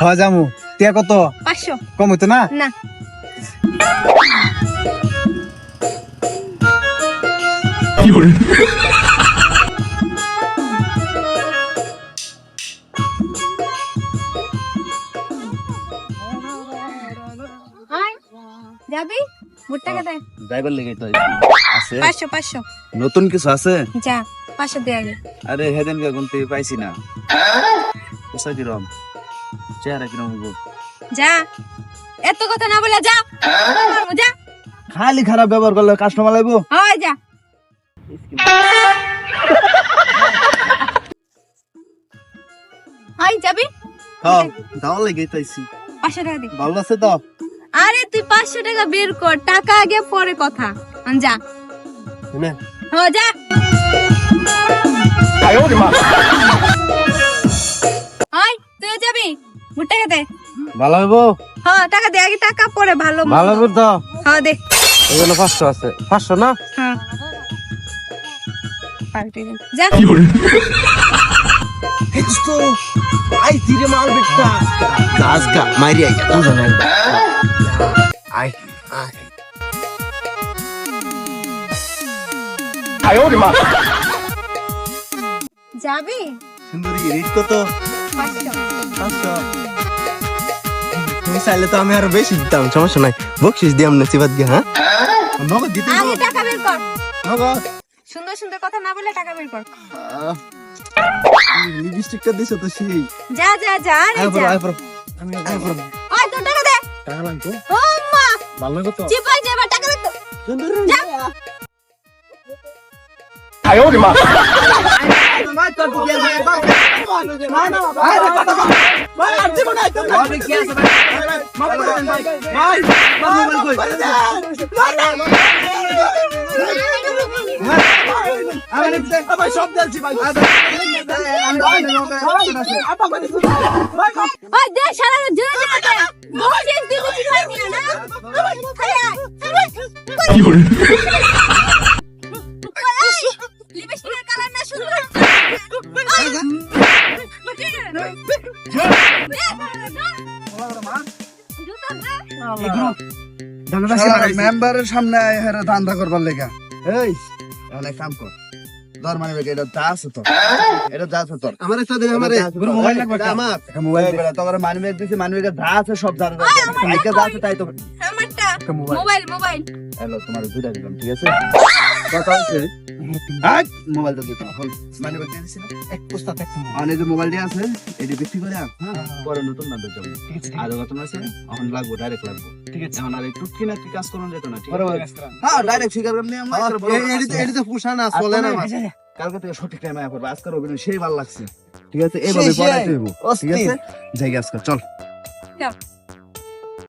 হ্যাঁ, যাবি টিয়া কত? পাঁচশো। কম হইতো না? না। যাবি? মোট টাকা দে ড্রাইভার লেগে তো আছে। পাঁচশো পাঁচশো। নতুন কিছু আছে? যা পাঁচশো দে আগে। আরে হেদেন কে গুনতে পাইছি না। কিরম চেহারা কিরম হইব যা। এত কথা না বলে যা। যা। খালি খারাপ ব্যবহার করলে কাস্টমার লাগবো হয় যা। আয় যাবি? হ্যাঁ দাও লেগে তাইছি পাঁচশো টাকা দে। ভালো আছে তো? আরে তুই পাঁচশো টাকা বের কর। টাকা আগে পরে কথা। আন যা। নে। হ যা। আয় ভালো হইব? হ্যাঁ টাকা দে আগে টাকা পরে ভালো ভালো হইব তো? হ্যাঁ দে। এখানে পাঁচশো আছে। পাঁচশো না? হ্যাঁ। পাল্টে দে। যা। তো আই ধীরে মাল বেটা। গাছ গা মারি আই তুই জানা আই আই যাবি? সুন্দরী রেট কত? পাঁচশো। পাঁচশো। তুমি চাইলে তো আমি আরও বেশি দিতাম সমস্যা নাই বকশিস দিয়াম না সিবাদ গিয়ে হ্যাঁ নগদ দিতে আগে টাকা বের কর নগদ সুন্দর সুন্দর কথা না বলে টাকা বের কর লিপস্টিকটা দিছো তো সেই যা যা যা আরে যা আয় পড়ো আমি আয় পড়ো ওই তোর টাকা দে টাকা লাগতো ও মা ভালো লাগে তো চিপাই যাবা টাকা দে তো সুন্দরী যা ওই দে সারা জোরে জোরে দে বসিস দিবি চিপাই না খাই আয় মেম্বারের সামনে হেরে ধান্দা করবার লেগা। এই তাহলে কাম কর। ধর মানে এটা যা আছে তো এটা যা আছে তোর। আমার একটা দেবে আমার মোবাইল লাগবে আমার। মোবাইল বেলা তোমার দিছি যা আছে সব জানা যাবে যা আছে তাই তো। আমারটা। মোবাইল। Mobile mobile. হ্যালো তোমার দুইটা দিলাম ঠিক আছে? কথা হচ্ছে? মোবাইল তো দিতাম এখন মানি ব্যাগ দিছি না? এক পুস্তা থাকতে আর এই যে মোবাইলটি আছে এটি বিক্রি করে হ্যাঁ? পরে নতুন নাম্বার যাব আর কথা আছে এখন লাগবো ডাইরেক্ট লাগবো। ঠিক আছে। এখন আর একটু কিনা কি কাজ করুন যেত না ঠিক আছে? হ্যাঁ ডাইরেক্ট স্বীকার আমরা পুষা না চলে না কালকে থেকে সঠিক টাইমে আয়া করব আজকের অভিনয় সেই ভালো লাগছে। ঠিক আছে এইভাবে পড়াইতে হইব। ঠিক আছে? যাই আজকে চল। চল।